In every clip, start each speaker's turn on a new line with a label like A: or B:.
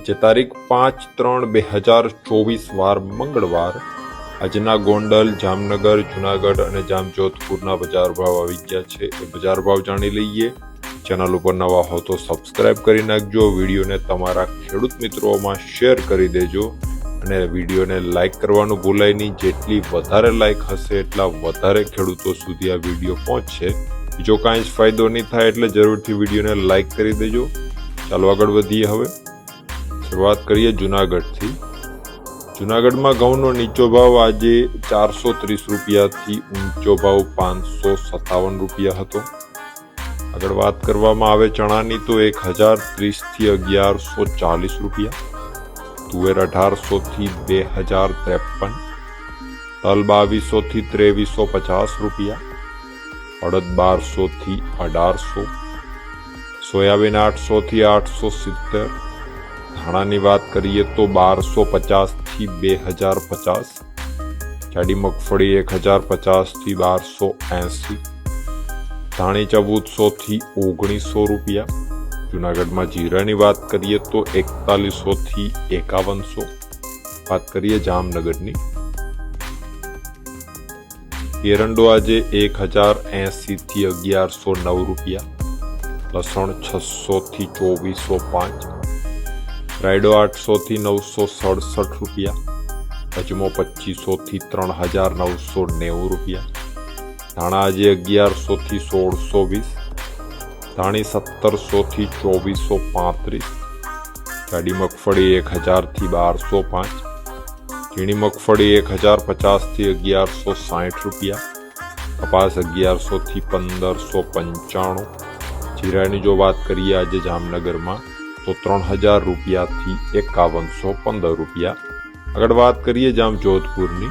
A: આજે તારીખ પાંચ ત્રણ બે હજાર ચોવીસ વાર મંગળવાર આજના ગોંડલ, જામનગર, જુનાગઢ અને જામજોધપુરના બજાર ભાવ આવી ગયા છે. એ બજાર ભાવ જાણી લઈએ. ચેનલ ઉપર નવા હો તો સબસ્ક્રાઇબ કરી નાખજો. વિડીયોને તમારા ખેડૂત મિત્રોમાં શેર કરી દેજો. અને વિડીયોને લાઇક કરવાનું ભૂલાય નહીં. જેટલી વધારે લાઇક હશે એટલા વધારે ખેડૂતો સુધી આ વીડિયો પહોંચશે. બીજો કાંઈ જ ફાયદો નહીં થાય એટલે જરૂરથી વિડીયોને લાઇક કરી દેજો. ચાલો આગળ વધીએ હવે. શરૂઆત કરીએ જુનાગઢથી. જુનાગઢમાં ઘઉંનો નીચો ભાવ આજે ચારસો ત્રીસ રૂપિયાથી ઊંચો ભાવ પાંચસો સત્તાવન રૂપિયા હતો. આગળ વાત કરવામાં આવે ચણાની તો એક હજાર ત્રીસથી અગિયારસો ચાલીસ રૂપિયા. તુવેર અઢારસોથી બે હજાર ત્રેપન. તલ બાવીસોથી ત્રેવીસો પચાસ રૂપિયા. અડદ બારસોથી અઢારસો. સોયાબીન આઠસોથી આઠસો સિત્તેર. ધાણાની વાત કરીએ તો બારસો પચાસથી બે હજાર પચાસ, જાડી મગફળી એક હજાર પચાસથી બારસો એંસી, ધાણી ચૌદસોથી ઓગણીસો રૂપિયા, જુનાગઢમાં જીરાની વાત કરીએ તો એકતાલીસોથી એકાવનસો, વાત કરીએ જામનગરની. એરંડો આજે એક હજાર એંસીથી અગિયારસો નવ રૂપિયા, લસણ છસોથી ચોવીસો પાંચ રાયડો આઠસોથી નવસો સડસઠ રૂપિયા, અજમો પચીસોથી ત્રણ હજાર નવસો નેવું રૂપિયા, ધાણા આજે અગિયારસોથી સોળસો વીસ, ધાણી સત્તરસોથી ચોવીસો પાંત્રીસ જાડી મગફળી એક હજારથી બારસો પાંચ, ઝીણી મગફળી એક હજાર પચાસથી અગિયારસો સાઠ રૂપિયા, કપાસ અગિયારસોથી પંદરસો પંચાણું, જીરાની જો વાત કરીએ આજે જામનગરમાં તો ત્રણ હજાર રૂપિયાથી એકાવનસો પંદર રૂપિયા. આગળ વાત કરીએ જામ જોધપુરની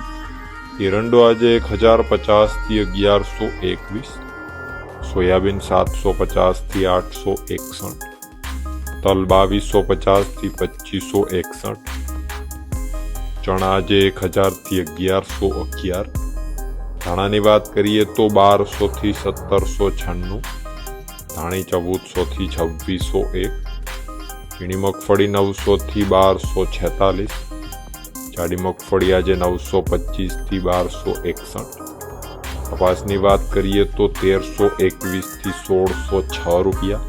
A: એરંડો આજે એક હજાર પચાસથી અગિયારસો એકવીસ, સોયાબીન સાતસો પચાસથી આઠસો એકસઠ, તલ બાવીસો પચાસથી પચીસો એકસઠ, ચણા આજે એક હજારથી અગિયારસો અગિયાર. ધાણાની વાત કરીએ તો બારસોથી સત્તરસો છન્નું, ધાણી ચૌદસોથી છવ્વીસો એક ઝીણી મગફળી નવસોથી બારસો છેતાલીસ. જાડી મગફળી આજે નવસો પચીસથી બારસો એકસઠ. કપાસની વાત કરીએ તો તેરસો એકવીસથી સોળસો છ રૂપિયા.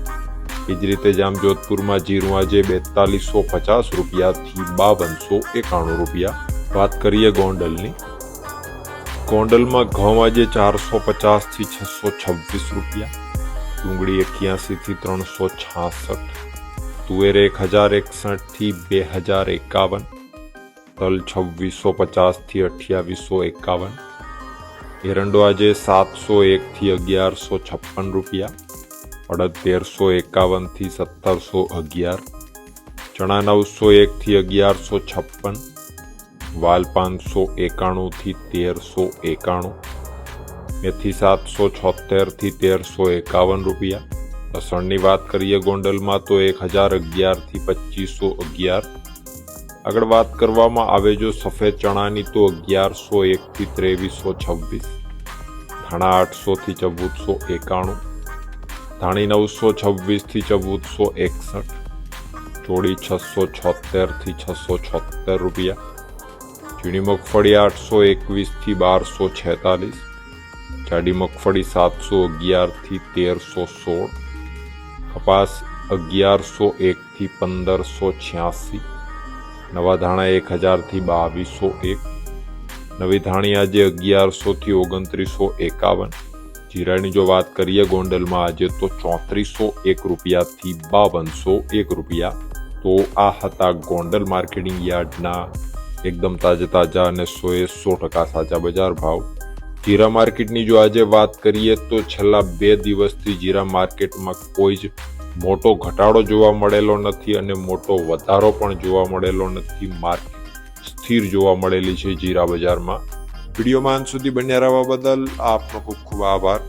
A: એ જ રીતે જામજોધપુરમાં જીરું આજે બેતાલીસો પચાસ રૂપિયાથી બાવનસો એકાણું રૂપિયા. વાત કરીએ ગોંડલની. ગોંડલમાં ઘઉં આજે ચારસો પચાસથી છસો છવ્વીસ રૂપિયા. ડુંગળી એક્યાસીથી ત્રણસો છાસઠ. તુવેર એક હજાર એકસઠથી બે હજાર એકાવન, તલ છવ્વીસો પચાસથી અઠ્યાવીસો એકાવન, એરંડો આજે સાતસો એકથી અગિયારસો છપ્પન રૂપિયા અડદ તેરસો એકાવનથી સત્તરસો અગિયાર, ચણા નવસો એકથી અગિયારસો છપ્પન, વાલ પાંચસો એકાણુંથી તેરસો એકાણું, મેથી સાતસો છોતેરથી તેરસો એકાવન રૂપિયા લસણની વાત કરીએ ગોંડલમાં તો એક હજાર અગિયારથી પચીસો અગિયાર. આગળ વાત કરવામાં આવે જો સફેદ ચણાની તો અગિયારસો એકથી ત્રેવીસો છવ્વીસ. ધાણા આઠસોથી ચૌદસો એકાણું. ધાણી નવસો છવ્વીસથી ચૌદસો એકસઠ. ચોળી છસો છોતેરથી છસો છોતેર રૂપિયા. ઝીણી મગફળી આઠસો એકવીસથી બારસો છેતાલીસ. જાડી મગફળી સાતસો અગિયારથી તેરસો સોળ. કપાસ અગિયારસો એકથી પંદરસો છ્યાસી, નવા ધાણા એક હજારથી બાવીસો એક, નવી ધાણી આજે અગિયારસોથી ઓગણત્રીસો એકાવન, જીરાની જો વાત કરીએ ગોંડલમાં આજે તો ચોત્રીસો એક રૂપિયાથી બાવનસો એક રૂપિયા, તો આ હતા ગોંડલ માર્કેટિંગ યાર્ડના એકદમ તાજા તાજા અને સોએ સો ટકા સાચા બજાર ભાવ. જીરા માર્કેટની જો આજે વાત કરીએ તો છેલ્લા બે દિવસથી જીરા માર્કેટમાં કોઈ જ મોટો ઘટાડો જોવા મળેલો નથી અને મોટો વધારો પણ જોવા મળેલો નથી. માર્કેટ સ્થિર જોવા મળેલી છે જીરા બજારમાં. વિડીયોમાં અંત સુધી બન્યા રહેવા બદલ આપનો ખૂબ ખૂબ આભાર.